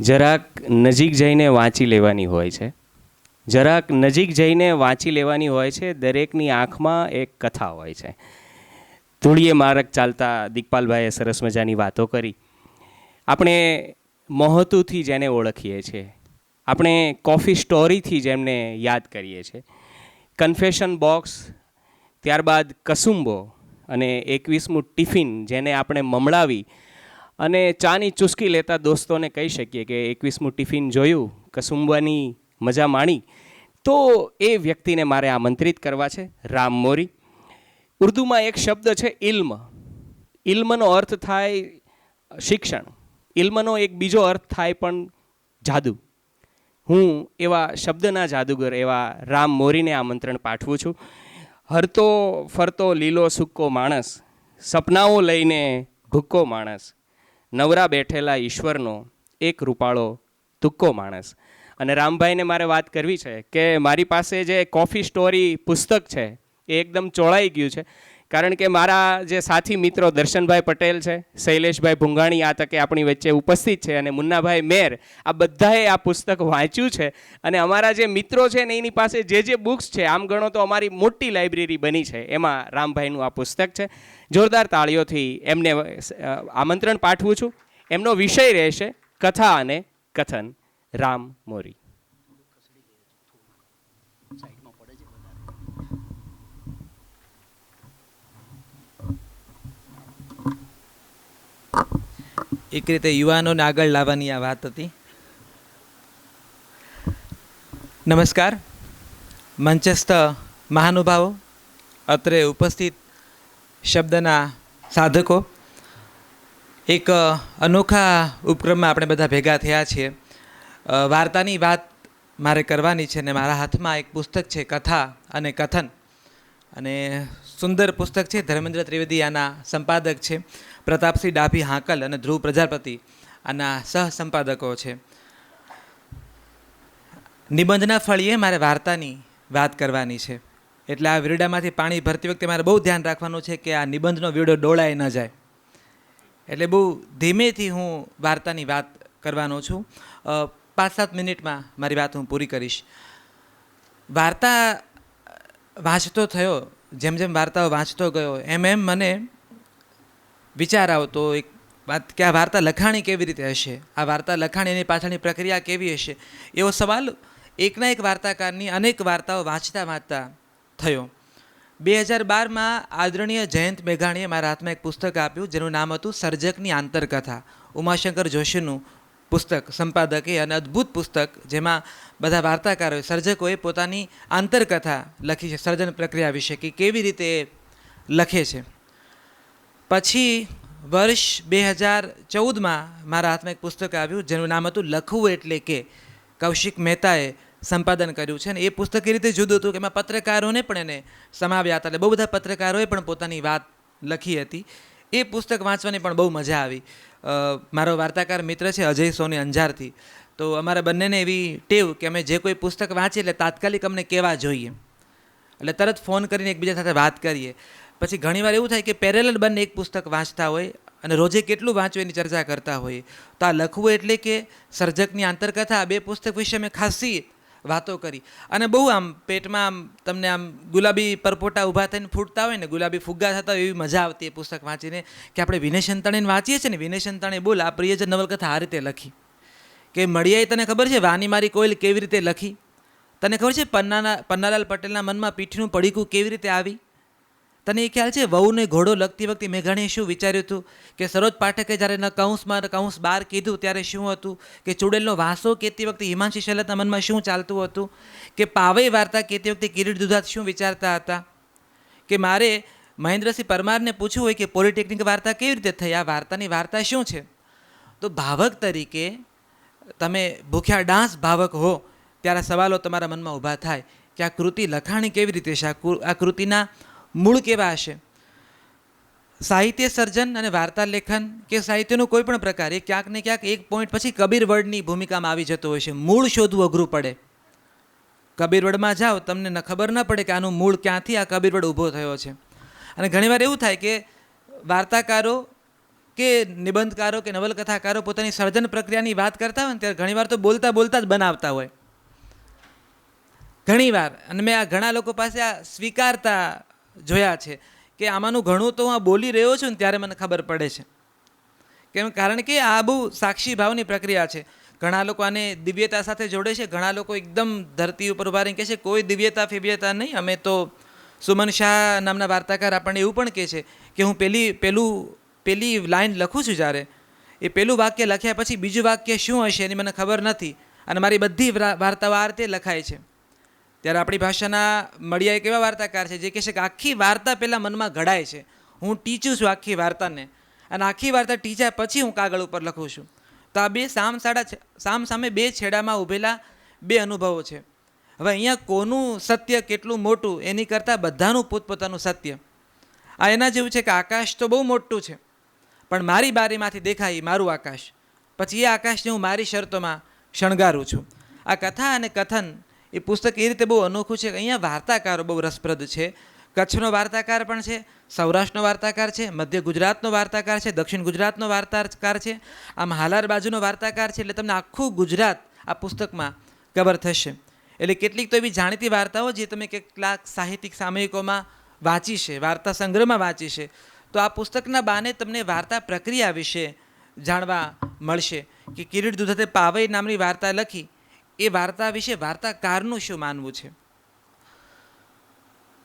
જરાક નજીક જઈને વાંચી લેવાની હોય છે. જરાક નજીક જઈને વાંચી લેવાની હોય છે, દરેકની આંખમાં એક કથા હોય છે. ધૂળીએ મારક ચાલતા દિગપાલભાઈએ સરસ મજાની વાતો કરી. આપણે મહોતુથી જેને ઓળખીએ છીએ, આપણે કોફી સ્ટોરીથી જેમને યાદ કરીએ છીએ. કન્ફેશન બોક્સ, ત્યારબાદ કસુંબો અને એકવીસમું ટિફિન જેને આપણે મમડાવી અને ચાની ચુસ્કી લેતા દોસ્તોને કહી શકીએ કે એકવીસમું ટિફિન જોયું, કસુંબાની મજા માણી. તો એ વ્યક્તિને મારે આમંત્રિત કરવા છે, રામ મોરી. ઉર્દુમાં એક શબ્દ છે ઇલ્મ ઇલ્મનો અર્થ થાય શિક્ષણ. ઇલ્મનો એક બીજો અર્થ થાય પણ જાદુ. હું એવા શબ્દના જાદુગર, એવા રામ મોરીને આમંત્રણ પાઠવું છું. હરતો ફરતો લીલો સૂકો માણસ, સપનાઓ લઈને ભૂક્કો માણસ. નવરા બેઠેલા ઈશ્વરનો એક રૂપાળો તુક્કો માણસ. અને રામભાઈને મારે વાત કરવી છે કે મારી પાસે જે કોફી સ્ટોરી પુસ્તક છે, એ એકદમ ચોળાઈ ગયું છે. કારણ કે મારા જે સાથી મિત્રો દર્શનભાઈ પટેલ છે, શૈલેષભાઈ ભુંગાણી આ તકે આપણી વચ્ચે ઉપસ્થિત છે અને મુન્નાભાઈ મેર, આ બધાએ આ પુસ્તક વાંચ્યું છે. અને અમારા જે મિત્રો છે ને એની પાસે જે જે બુક્સ છે, આમ ગણો તો અમારી મોટી લાઇબ્રેરી બની છે. એમાં રામભાઈનું આ પુસ્તક છે. જોરદાર તાળીઓથી એમને આમંત્રણ પાઠવું છું. એમનો વિષય રહેશે કથા અને કથન. રામ મોરી. એક રીતે યુવાનોને આગળ લાવવાની આ વાત હતી. નમસ્કાર. મંચસ્થ મહાનુભાવો, અત્રે ઉપસ્થિત શબ્દના સાધકો. એક અનોખા ઉપક્રમમાં આપણે બધા ભેગા થયા છીએ. વાર્તાની વાત મારે કરવાની છે ને મારા હાથમાં એક પુસ્તક છે, કથા અને કથન. અને સુંદર પુસ્તક છે, ધર્મેન્દ્ર ત્રિવેદી આના સંપાદક છે, પ્રતાપસિંહ ડાભી હાંકલ અને ધ્રુવ પ્રજાપતિ આના સહ સંપાદકો છે. નિબંધના ફળીએ મારે વાર્તાની વાત કરવાની છે. એટલે આ વીરડામાંથી પાણી ભરતી વખતે મારે બહુ ધ્યાન રાખવાનું છે કે આ નિબંધનો વીડો ડોળાય ન જાય. એટલે બહુ ધીમેથી હું વાર્તાની વાત કરવાનો છું. પાંચ સાત મિનિટમાં મારી વાત હું પૂરી કરીશ. વાર્તા વાંચતો થયો, જેમ જેમ વાર્તાઓ વાંચતો ગયો, એમ એમ મને વિચાર આવતો, એક વાત કે આ વાર્તા લખાણી કેવી રીતે હશે? આ વાર્તા લખાણી એની પાછળની પ્રક્રિયા કેવી હશે? એવો સવાલ એકના એક વાર્તાકારની અનેક વાર્તાઓ વાંચતા વાંચતા થયો. બે હજાર બારમાં આદરણીય જયંત મેઘાણીએ મારા હાથમાં એક પુસ્તક આપ્યું, જેનું નામ હતું સર્જકની આંતરકથા, ઉમાશંકર જોશીનું. પુસ્તક, સંપાદકે અને અદ્ભુત પુસ્તક જેમાં બધા વાર્તાકારોએ સર્જકોએ પોતાની આંતરકથા લખી છે, સર્જન પ્રક્રિયા વિશે કે કેવી રીતે લખે છે. પછી વર્ષ બે હજાર ચૌદમાં મારા હાથમાં એક પુસ્તક આવ્યું, જેનું નામ હતું લખવું એટલે કે કૌશિક મહેતાએ સંપાદન કર્યું છે અને એ પુસ્તક એ રીતે જુદું હતું કે એમાં પત્રકારોને પણ એને સમાવ્યા હતા એટલે બહુ બધા પત્રકારોએ પણ પોતાની વાત લખી હતી. એ પુસ્તક વાંચવાની પણ બહુ મજા આવી. મારો વાર્તાકાર મિત્ર છે અજય સોની અંજારથી. તો અમારા બંનેને એવી ટેવ કે અમે જે કોઈ પુસ્તક વાંચીએ એટલે તાત્કાલિક અમને કહેવા જોઈએ. એટલે તરત ફોન કરીને એકબીજા સાથે વાત કરીએ. પછી ઘણીવાર એવું થાય કે પેરેલલ બંને એક પુસ્તક વાંચતા હોય અને રોજે કેટલું વાંચવું એની ચર્ચા કરતા હોઈએ તો આ લખવું એટલે કે સર્જકની આંતરકથા બે પુસ્તક વિશે મેં ખાસી વાતો કરી. અને બહુ આમ પેટમાં આમ તમને આમ ગુલાબી પરપોટા ઊભા થઈને ફૂટતા હોય ને, ગુલાબી ફુગ્ગા થતા હોય એવી મજા આવતી એ પુસ્તક વાંચીને કે આપણે વિનય સંતાણીને વાંચીએ છીએ ને, વિનય સંતાણી બોલ, આ પ્રિયજન નવલકથા આ રીતે લખી. કે મળિયાએ તને ખબર છે વાની મારી કોઈલ કેવી રીતે લખી? તને ખબર છે પન્નાના, પન્નાલાલ પટેલના મનમાં પીઠનું પડીકું કેવી રીતે આવી? તને એ ખ્યાલ છે? વહુને ઘોડો લગતી વખતે મેઘાણીએ શું વિચાર્યું હતું? કે સરોજ પાઠકે જ્યારે ન કૌંસમાં કૌંસ બાર કીધું ત્યારે શું હતું? કે ચૂડેલનો વાસો કહેતી વખતે હિમાંશી શૈલતના મનમાં શું ચાલતું હતું? કે પાવઈ વાર્તા કહેતી વખતે કિરીટ દુધાત શું વિચારતા હતા? કે મારે મહેન્દ્રસિંહ પરમારને પૂછવું હોય કે પોલિટેકનિક વાર્તા કેવી રીતે થઈ? આ વાર્તાની વાર્તા શું છે? તો ભાવક તરીકે તમે ભૂખ્યા ડાન્સ ભાવક હો, ત્યારે સવાલો તમારા મનમાં ઊભા થાય કે આ કૃતિ લખાણી કેવી રીતે છે? આ કૃતિના મૂળ કેવા હશે? સાહિત્ય સર્જન અને વાર્તા લેખન કે સાહિત્યનું કોઈ પણ પ્રકાર, એ ક્યાંક ને ક્યાંક એક પોઈન્ટ પછી કબીર વર્ડની ભૂમિકામાં આવી જતો હોય છે. મૂળ શોધવું અઘરું પડે. કબીર વર્ડમાં જાઓ, તમને ખબર ન પડે કે આનું મૂળ ક્યાંથી આ કબીર વર્ડ ઊભો થયો છે. અને ઘણીવાર એવું થાય કે વાર્તાકારો કે નિબંધકારો કે નવલકથાકારો પોતાની સર્જન પ્રક્રિયાની વાત કરતા હોય ને ત્યારે ઘણીવાર તો બોલતા બોલતા જ બનાવતા હોય. ઘણીવાર. અને મેં આ ઘણા લોકો પાસે આ સ્વીકારતા જોયા છે કે આમાંનું ઘણું તો હું આ બોલી રહ્યો છું ને ત્યારે મને ખબર પડે છે. કેમ? કારણ કે આ બહુ સાક્ષી ભાવની પ્રક્રિયા છે. ઘણા લોકો આને દિવ્યતા સાથે જોડે છે. ઘણા લોકો એકદમ ધરતી ઉપર ઊભા રહીને કહે છે, કોઈ દિવ્યતા ફિવ્યતા નહીં. અમે તો સુમન શાહ નામના વાર્તાકાર આપણને એવું પણ કહે છે કે હું પેલી, પેલું, પેલી લાઈન લખું છું જ્યારે. એ પેલું વાક્ય લખ્યા પછી બીજું વાક્ય શું હશે એની મને ખબર નથી. અને મારી બધી વ્રા- વાર્તાઓ આ રીતે લખાય છે. ત્યારે આપણી ભાષાના મળિયા એક એવા વાર્તાકાર છે? જે કહે છે કે આખી વાર્તા પહેલાં મનમાં ઘડાય છે. હું ટીચું છું આખી વાર્તાને. અને આખી વાર્તા ટીચ્યા પછી હું કાગળ ઉપર લખું છું. તો આ બે સામ સાડા સામ સામે બે છેડામાં ઊભેલા બે અનુભવો છે. હવે અહીંયા કોનું સત્ય કેટલું મોટું, એની કરતાં બધાનું પોતપોતાનું સત્ય. આ એના જેવું છે કે આકાશ તો બહુ મોટું છે. પણ મારી બારીમાંથી દેખાય મારું આકાશ. પછી એ આકાશને હું મારી શરતોમાં શણગારું છું. આ કથા અને કથન એ પુસ્તક એ રીતે બહુ અનોખું છે અહીંયા વાર્તાકારો બહુ રસપ્રદ છે. કચ્છનો વાર્તાકાર પણ છે, સૌરાષ્ટ્રનો વાર્તાકાર છે, મધ્ય ગુજરાતનો વાર્તાકાર છે, દક્ષિણ ગુજરાતનો વાર્તાકાર છે, આમ હાલાર બાજુનો વાર્તાકાર છે એટલે તમને આખું ગુજરાત આ પુસ્તકમાં કવર થશે. એટલે કેટલીક તો એવી જાણીતી વાર્તાઓ જે તમે કેટલાક સાહિત્યિક સામયિકોમાં વાંચી છે, વાર્તા સંગ્રહમાં વાંચી છે. તો આ પુસ્તકના બાને તમને વાર્તા પ્રક્રિયા વિશે જાણવા મળશે કે કિરીટ દુધતે પાવઈ નામની વાર્તા લખી એ વાર્તા વિશે વાર્તાકારનું શું માનવું છે?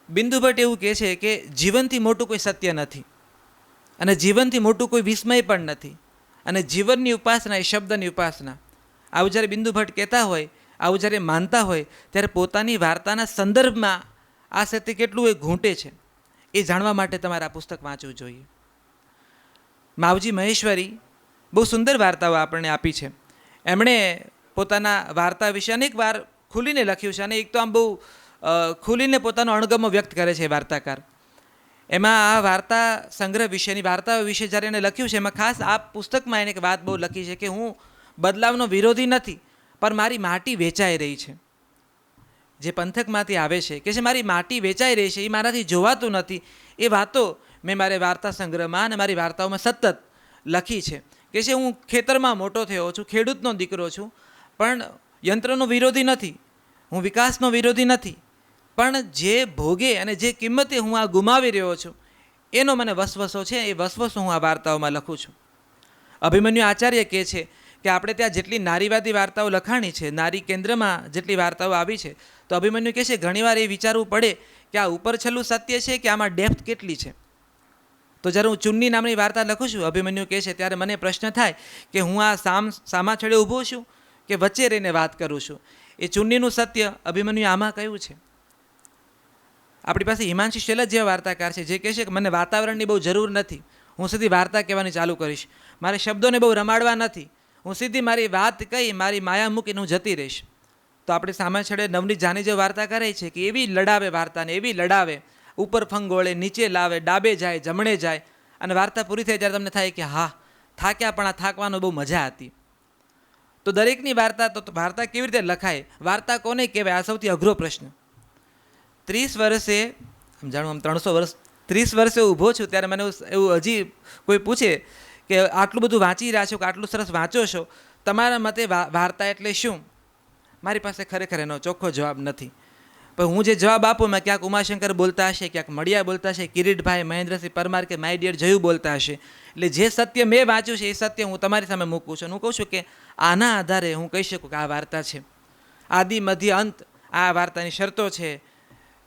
બિંદુ ભટ્ટ એવું કહે છે કે જીવનથી મોટું કોઈ સત્ય નથી અને જીવનથી મોટું કોઈ વિસ્મય પણ નથી અને જીવનની ઉપાસના એ શબ્દની ઉપાસના. આવું જ્યારે બિંદુ ભટ્ટ કહેતા હોય, આવું જ્યારે માનતા હોય, ત્યારે પોતાની વાર્તાના સંદર્ભમાં આ સત્ય કેટલું એ ઘૂંટે છે એ જાણવા માટે તમારે આ પુસ્તક વાંચવું જોઈએ. માવજી મહેશ્વરી બહુ સુંદર વાર્તાઓ આપણને આપી છે. એમણે પોતાના વાર્તા વિશે અનેક વાર ખુલીને લખ્યું છે અને એક તો આમ બહુ ખુલીને પોતાનો અણગમો વ્યક્ત કરે છે વાર્તાકાર. એમાં આ વાર્તા સંગ્રહ વિશેની વાર્તાઓ વિશે જ્યારે એને લખ્યું છે, એમાં ખાસ આ પુસ્તકમાં એને એક વાત બહુ લખી છે કે હું બદલાવનો વિરોધી નથી, પણ મારી માટી વેચાઈ રહી છે. જે પંથકમાંથી આવે છે કે છે મારી માટી વેચાઈ રહી છે, એ મારાથી જોવાતું નથી, એ વાતો મેં મારે વાર્તા સંગ્રહમાં અને મારી વાર્તાઓમાં સતત લખી છે. કે છે હું ખેતરમાં મોટો થયો છું, ખેડૂતનો દીકરો છું પણ યંત્રનો વિરોધી નથી. હું વિકાસનો વિરોધી નથી. પણ જે ભોગે અને જે કિંમતે હું આ ગુમાવી રહ્યો છું, એનો મને વસવસો છે, એ વસવસો હું આ વાર્તાઓમાં લખું છું. અભિમન્યુ આચાર્ય કહે છે કે આપણે ત્યાં જેટલી નારીવાદી વાર્તાઓ લખાણી છે, નારી કેન્દ્રમાં જેટલી વાર્તાઓ આવી છે, તો અભિમન્યુ કહે છે ઘણીવાર એ વિચારવું પડે કે આ ઉપર છેલ્લું સત્ય છે કે આમાં ડેપ્થ કેટલી છે. તો જ્યારે હું ચુન્ની નામની વાર્તા લખું છું, અભિમન્યુ કહે છે ત્યારે મને પ્રશ્ન થાય કે હું આ સામ સામા છેડે ઊભો છું? કે વચ્ચે રહીને વાત કરું છું. એ ચુન્નીનું સત્ય અભિમન્યુ આમાં કયું છે. આપણી પાસે હિમાંશી શૈલજ જેવા વાર્તાકાર છે, જે કહે છે કે મને વાતાવરણની બહુ જરૂર નથી. હું સીધી વાર્તા કહેવાની ચાલુ કરીશ. મારે શબ્દોને બહુ રમાડવા નથી. હું સીધી મારી વાત કહી મારી માયા મૂકીને હું જતી રહીશ. તો આપણે સામે છેડે નવની જાની જે વાર્તા કરે છે કે એવી લડાવે વાર્તાને, એવી લડાવે. ઉપર ફંગોળે, નીચે લાવે, ડાબે જાય, જમણે જાય. અને વાર્તા પૂરી થઈ ત્યારે તમને થાય કે હા, થાક્યા પણ આ થાકવાનો બહુ મજા હતી. તો દરેકની વાર્તા તો વાર્તા કેવી રીતે લખાય? વાર્તા કોને કહેવાય? આ સૌથી અઘરો પ્રશ્ન. ત્રીસ વર્ષે, આમ જાણું આમ ત્રણસો વર્ષ ત્રીસ વર્ષે ઊભો છું ત્યારે મને એવું હજી કોઈ પૂછે કે આટલું બધું વાંચી રહ્યા છો કે આટલું સરસ વાંચો છો? તમારા મતે વાર્તા એટલે શું? મારી પાસે ખરેખર એનો ચોખ્ખો જવાબ નથી. પણ હું જે જવાબ આપું, એમાં ક્યાંક ઉમાશંકર બોલતા હશે, ક્યાંક મળિયા બોલતા હશે, કિરીટભાઈ, મહેન્દ્રસિંહ પરમાર કે માય ડિયર જયું બોલતા હશે. એટલે જે સત્ય મેં વાંચ્યું છે, એ સત્ય હું તમારી સામે મૂકું છું. હું કહું છું કે આના આધારે હું કહી શકું કે આ વાર્તા છે. આદિ, મધ્ય, અંત, આ વાર્તાની શરતો છે.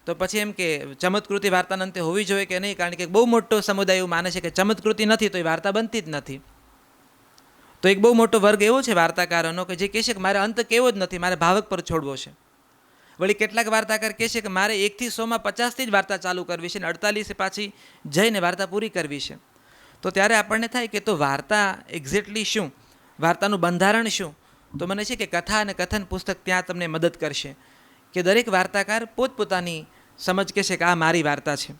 તો પછી એમ કે ચમત્કૃતિ વાર્તાના અંતે હોવી જોઈએ કે નહીં? કારણ કે બહુ મોટો સમુદાય એવું માને છે કે ચમત્કૃતિ નથી, તો એ વાર્તા બનતી જ નથી. તો એક બહુ મોટો વર્ગ એવો છે વાર્તાકારોનો કે જે કહે છે કે મારે અંત કેવો જ નથી, મારે ભાવક પર છોડવો છે. વળી કેટલાક વાર્તાકાર કહે છે કે મારે એકથી સોમાં પચાસથી જ વાર્તા ચાલુ કરવી છે અને અડતાલીસે પાછી જઈને વાર્તા પૂરી કરવી છે. તો ત્યારે આપણને થાય કે તો વાર્તા એક્ઝેક્ટલી શું? વાર્તાનું બંધારણ શું? તો મને છે કે કથા અને કથન પુસ્તક ત્યાં તમને મદદ કરશે કે દરેક વાર્તાકાર પોતપોતાની સમજ કહેશે કે આ મારી વાર્તા છે.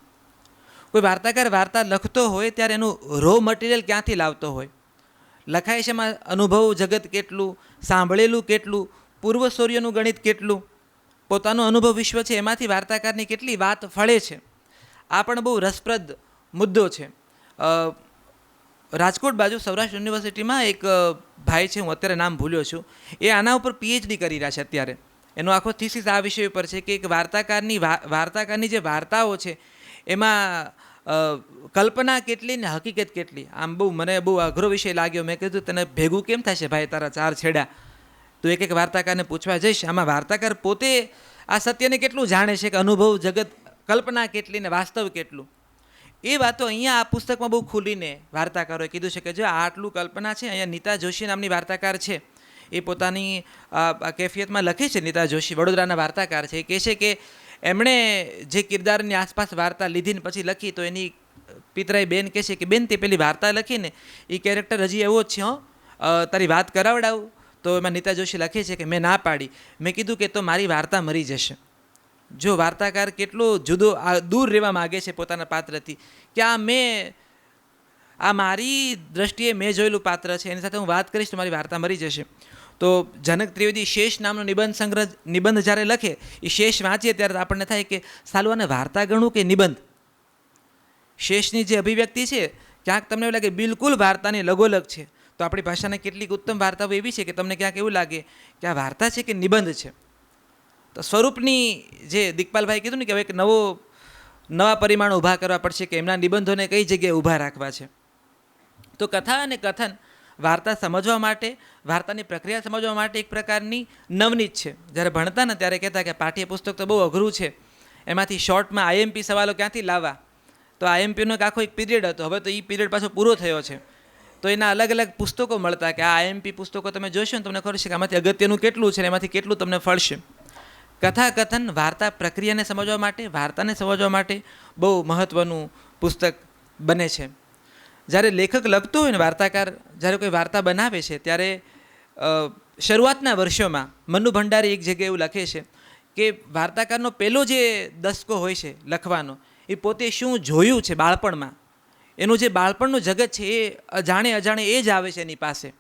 કોઈ વાર્તાકાર વાર્તા લખતો હોય ત્યારે એનું રો મટીરિયલ ક્યાંથી લાવતો હોય? લખાય છે એમાં અનુભવ જગત કેટલું? સાંભળેલું કેટલું? પૂર્વ સૂર્યનું ગણિત કેટલું? પોતાનો અનુભવ વિશ્વ છે, એમાંથી વાર્તાકારની કેટલી વાત ફળે છે. આ પણ બહુ રસપ્રદ મુદ્દો છે. રાજકોટ બાજુ સૌરાષ્ટ્ર યુનિવર્સિટીમાં એક ભાઈ છે, હું અત્યારે નામ ભૂલ્યો છું. એ આના ઉપર પીએચડી કરી રહ્યા છે અત્યારે. એનો આખો થીસીસ આ વિષય ઉપર છે કે એક વાર્તાકારની વાર્તાકારની જે વાર્તાઓ છે, એમાં કલ્પના કેટલી ને હકીકત કેટલી? આમ બહુ મને બહુ અઘરો વિષય લાગ્યો. મેં કીધું, તને ભેગું કેમ થશે ભાઈ તારા ચાર છેડા? તો એક એક વાર્તાકારને પૂછવા જઈશ. આમાં વાર્તાકાર પોતે આ સત્યને કેટલું જાણે છે કે અનુભવ જગત કલ્પના કેટલી ને વાસ્તવ કેટલું. એ વાતો અહીંયા આ પુસ્તકમાં બહુ ખુલીને વાર્તાકારોએ કીધું છે કે જો આટલું કલ્પના છે, અહીંયા નીતા જોશી નામની વાર્તાકાર છે. એ પોતાની કેફિયતમાં લખે છે નીતા જોશી, વડોદરાના વાર્તાકાર છે. એ કહે છે કે એમણે જે કિરદારની આસપાસ વાર્તા લીધીને પછી લખી તો એની પિતરાઈ બેન કહે છે કે, બેન, તે પેલી વાર્તા લખીને એ કેરેક્ટર હજી એવો જ છે, હં. તારી વાત કરાવડાવું. તો એમાં નીતા જોશી લખે છે કે મેં ના પાડી. મેં કીધું કે તો મારી વાર્તા મરી જશે. જો વાર્તાકાર કેટલો જુદો દૂર રહેવા માગે છે પોતાના પાત્રથી, કે આ મેં, આ મારી દ્રષ્ટિએ મેં જોયેલું પાત્ર છે, એની સાથે હું વાત કરીશ તો મારી વાર્તા મરી જશે. તો જનક ત્રિવેદી શેષ નામનો નિબંધ સંગ્રહ, નિબંધ જ્યારે લખે, એ શેષ વાંચીએ ત્યારે આપણને થાય કે સાલું, આને વાર્તા ગણું કે નિબંધ? શેષની જે અભિવ્યક્તિ છે, ક્યાંક તમને એવું લાગે બિલકુલ વાર્તાની લગોલગ છે. તો આપણી ભાષાની કેટલીક ઉત્તમ વાર્તાઓ એવી છે કે તમને ક્યાંક એવું લાગે કે આ વાર્તા છે કે નિબંધ છે? તો સ્વરૂપની જે દિકપાલભાઈ કીધું ને કે હવે એક નવો, નવા પરિમાણ ઊભા કરવા પડશે કે એમના નિબંધોને કઈ જગ્યાએ ઊભા રાખવા છે? તો કથા અને કથન વાર્તા સમજવા માટે, વાર્તાની પ્રક્રિયા સમજવા માટે એક પ્રકારની નવનીત છે. જ્યારે ભણતા ને ત્યારે કહેતા કે પાઠ્યપુસ્તક તો બહુ અઘરું છે. એમાંથી શોર્ટમાં આઈએમપી સવાલો ક્યાંથી લાવવા? તો આઈએમપીનો એક આખો એક પીરિયડ હતો. હવે તો એ પીરિયડ પાછો પૂરો થયો છે. તો એના અલગ અલગ પુસ્તકો મળતા કે આ આઈએમપી પુસ્તકો તમે જોશો ને તમને ખબર છે કે આમાંથી અગત્યનું કેટલું છે એમાંથી કેટલું તમને ફળશે. કથા કથન વાર્તા પ્રક્રિયાને સમજવા માટે, વાર્તાને સમજવા માટે બહુ મહત્ત્વનું પુસ્તક બને છે. જ્યારે લેખક લખતો હોય ને વાર્તાકાર, જ્યારે કોઈ વાર્તા બનાવે છે, ત્યારે શરૂઆતના વર્ષોમાં મનુ ભંડારી એક જગ્યાએ એવું લખે છે કે વાર્તાકારનો પહેલો જે દસકો હોય છે લખવાનો, એ પોતે શું જોયું છે બાળપણમાં? એનું જે બાળપણનું જગત છે એ અજાણે અજાણે એ જ આવે છે એની પાસે.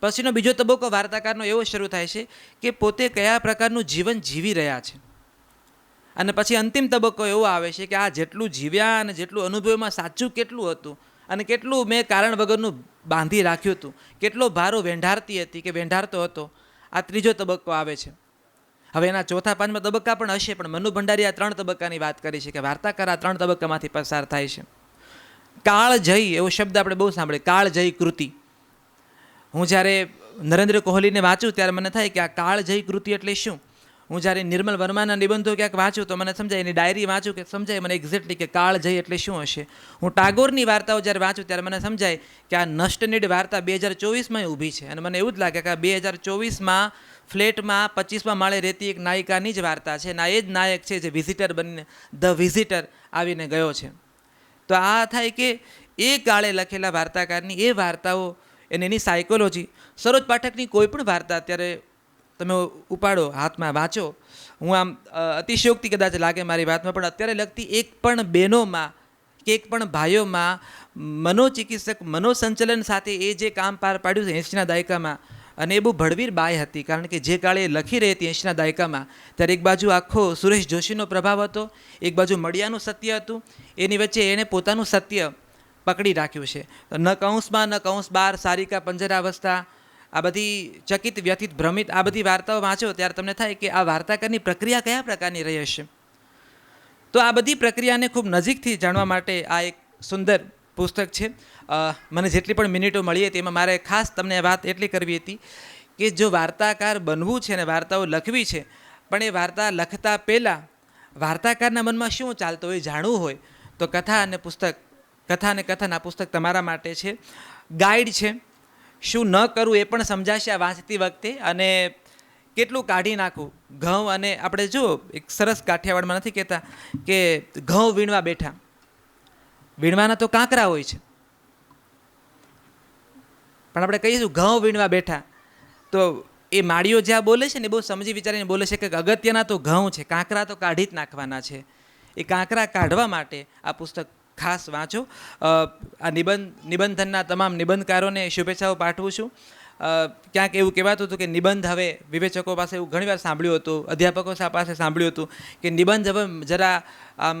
પછીનો બીજો તબક્કો વાર્તાકારનો એવો શરૂ થાય છે કે પોતે કયા પ્રકારનું જીવન જીવી રહ્યા છે. અને પછી અંતિમ તબક્કો એવો આવે છે કે આ જેટલું જીવ્યા અને જેટલું અનુભવમાં સાચું કેટલું હતું અને કેટલું મેં કારણ વગરનું બાંધી રાખ્યું હતું. કેટલો ભારો વેંઢારતી હતી કે વેંઢારતો હતો. આ ત્રીજો તબક્કો આવે છે. હવે એના ચોથા પાંચમા તબક્કા પણ હશે, પણ મનુ ભંડારી આ ત્રણ તબક્કાની વાત કરી છે કે વાર્તાકાર આ ત્રણ તબક્કામાંથી પસાર થાય છે. કાળ જય, એવો શબ્દ આપણે બહુ સાંભળીએ, કાળ જય કૃતિ. હું જ્યારે નરેન્દ્ર કોહલીને વાંચું ત્યારે મને થાય કે આ કાળજય કૃતિ એટલે શું? હું જ્યારે નિર્મલ વર્માના નિબંધો ક્યાંક વાંચું તો મને સમજાય, એની ડાયરી વાંચું કે સમજાય મને એક્ઝેક્ટલી કે કાળ જય એટલે શું હશે? હું ટાગોરની વાર્તાઓ જ્યારે વાંચું ત્યારે મને સમજાય કે આ નષ્ટનીડ વાર્તા બે હજાર ચોવીસમાં ઊભી છે. અને મને એવું જ લાગે કે આ બે હજાર ચોવીસમાં ફ્લેટમાં પચીસમાં માળે રહેતી એક નાયિકાની જ વાર્તા છે. અને આ એ જ નાયક છે જે વિઝિટર બનીને ધ વિઝિટર આવીને ગયો છે. તો આ થાય કે એ કાળે લખેલા વાર્તાકારની એ વાર્તાઓ અને એની સાયકોલોજી સરોજ પાઠકની કોઈ પણ વાર્તા અત્યારે તમે ઉપાડો, હાથમાં વાંચો. હું આમ અતિશયોક્તિ કદાચ લાગે મારી વાતમાં, પણ અત્યારે લગતી એક પણ બહેનોમાં, કે એક પણ ભાઈઓમાં મનોચિકિત્સક મનોસંચલન સાથે એ જે કામ પાર પાડ્યું છે, એંશીના દાયકામાં અને એ બહુ ભડવીર બાય હતી, કારણ કે જે કાળે લખી રહી હતી એંશીના દાયકામાં, ત્યારે એક બાજુ આખો સુરેશ જોશીનો પ્રભાવ હતો, એક બાજુ મળિયાનું સત્ય હતું, એની વચ્ચે એણે પોતાનું સત્ય પકડી રાખ્યું છે. ન કૌંસમાં ન કૌંસ બાર, સારિકા પંજરાવસ્થા, આ બધી ચકિત વ્યથિત ભ્રમિત, આ બધી વાર્તાઓ વાંચો ત્યારે તમને થાય કે આ વાર્તાકારની પ્રક્રિયા કયા પ્રકારની રહી હશે. તો આ બધી પ્રક્રિયાને ખૂબ નજીકથી જાણવા માટે આ એક સુંદર પુસ્તક છે. મને જેટલી પણ મિનિટો મળી હતી એમાં મારે ખાસ તમને વાત એટલી કરવી હતી કે જો વાર્તાકાર બનવું છે અને વાર્તાઓ લખવી છે, પણ એ વાર્તા લખતા પહેલાં વાર્તાકારના મનમાં શું ચાલતું હોય જાણવું હોય, તો કથા અને પુસ્તક, કથા અને કથન આ પુસ્તક તમારા માટે છે. ગાઈડ છે, શું ન કરવું એ પણ સમજાશે આ વાંચતી વખતે અને કેટલું કાઢી નાખવું. ઘઉં અને આપણે જો એક સરસ કાઠિયાવાડમાં નથી કહેતા કે ઘઉં વીણવા બેઠા. વીણવાના તો કાંકરા હોય છે. પણ આપણે કહીશું ઘઉં વીણવા બેઠા, તો એ માળીઓ જ્યાં બોલે છે ને બહુ સમજી વિચારીને બોલે છે કે અગત્યના તો ઘઉં છે, કાંકરા તો કાઢી જ નાખવાના છે. એ કાંકરા કાઢવા માટે આ પુસ્તક ખાસ વાંચો. આ નિબંધ નિબંધનના તમામ નિબંધકારોને શુભેચ્છાઓ પાઠવું છું. ક્યાંક એવું કહેવાતું હતું કે નિબંધ હવે વિવેચકો પાસે એવું ઘણીવાર સાંભળ્યું હતું, અધ્યાપકો પાસે સાંભળ્યું હતું કે નિબંધ હવે જરા આમ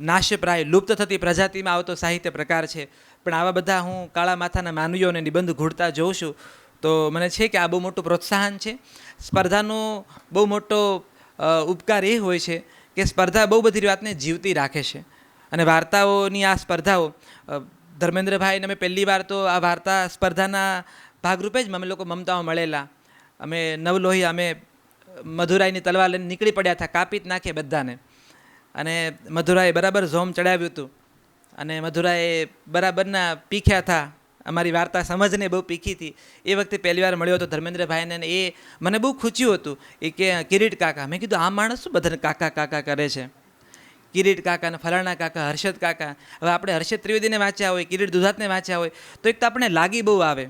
નાશ્યપ્રાય લુપ્ત થતી પ્રજાતિમાં આવતો સાહિત્ય પ્રકાર છે. પણ આવા બધા હું કાળા માથાના માનવીઓને નિબંધ ઘૂંટતા જોઉં છું, તો મને છે કે આ બહુ મોટું પ્રોત્સાહન છે. સ્પર્ધાનો બહુ મોટો ઉપકાર એ હોય છે કે સ્પર્ધા બહુ બધી વાતને જીવતી રાખે છે. અને વાર્તાઓની આ સ્પર્ધાઓ ધર્મેન્દ્રભાઈને અમે પહેલી વાર તો આ વાર્તા સ્પર્ધાના ભાગરૂપે જ અમે લોકો મમતાઓ મળેલા. અમે નવલોહી, અમે મધુરાઈની તલવાર લઈને નીકળી પડ્યા હતા કાપી જ નાખીએ બધાને. અને મધુરાએ બરાબર ઝોમ ચડાવ્યું હતું. અને મધુરાએ બરાબરના પીખ્યા હતા. અમારી વાર્તા સમજને બહુ પીખી હતી. એ વખતે પહેલી વાર મળ્યો હતો ધર્મેન્દ્રભાઈને એ મને બહુ ખૂચ્યું હતું. એ કે, કિરીટ કાકા. મેં કીધું, આ માણસ શું બધાને કાકા કાકા કરે છે? કિરીટ કાકા અને ફલાણા કાકા, હર્ષદ કાકા. હવે આપણે હર્ષદ ત્રિવેદીને વાંચ્યા હોય, કિરીટ દુધાતને વાંચ્યા હોય, તો એક તો આપણે લાગી બહુ આવે.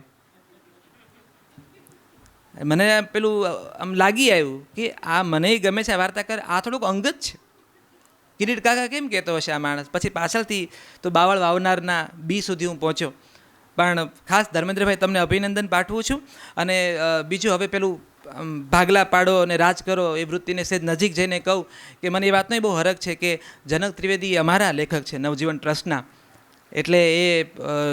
મને પેલું આમ લાગી આવ્યું કે આ મને ગમે છે આ વાર્તા કર, આ થોડુંક અંગત છે. કિરીટ કાકા કેમ કહેતો હશે આ માણસ? પછી પાછળથી તો બાવળ વાવનારના બી સુધી હું પહોંચ્યો. પણ ખાસ ધર્મેન્દ્રભાઈ, તમને અભિનંદન પાઠવું છું. અને બીજું હવે પેલું ભાગલા પાડો અને રાજ કરો એ વૃત્તિને સેજ નજીક જઈને કહું કે મને એ વાતનો બહુ હરખ છે કે જનક ત્રિવેદી અમારા લેખક છે નવજીવન ટ્રસ્ટના. એટલે એ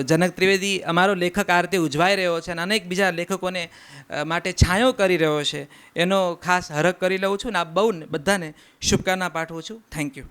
જનક ત્રિવેદી અમારો લેખક આ રીતે ઉજવાઈ રહ્યો છે અને અનેક બીજા લેખકોને માટે છાંયો કરી રહ્યો છે. એનો ખાસ હરખ કરી લઉં છું ને આ બહુ બધાને શુભકામના પાઠવું છું. Thank you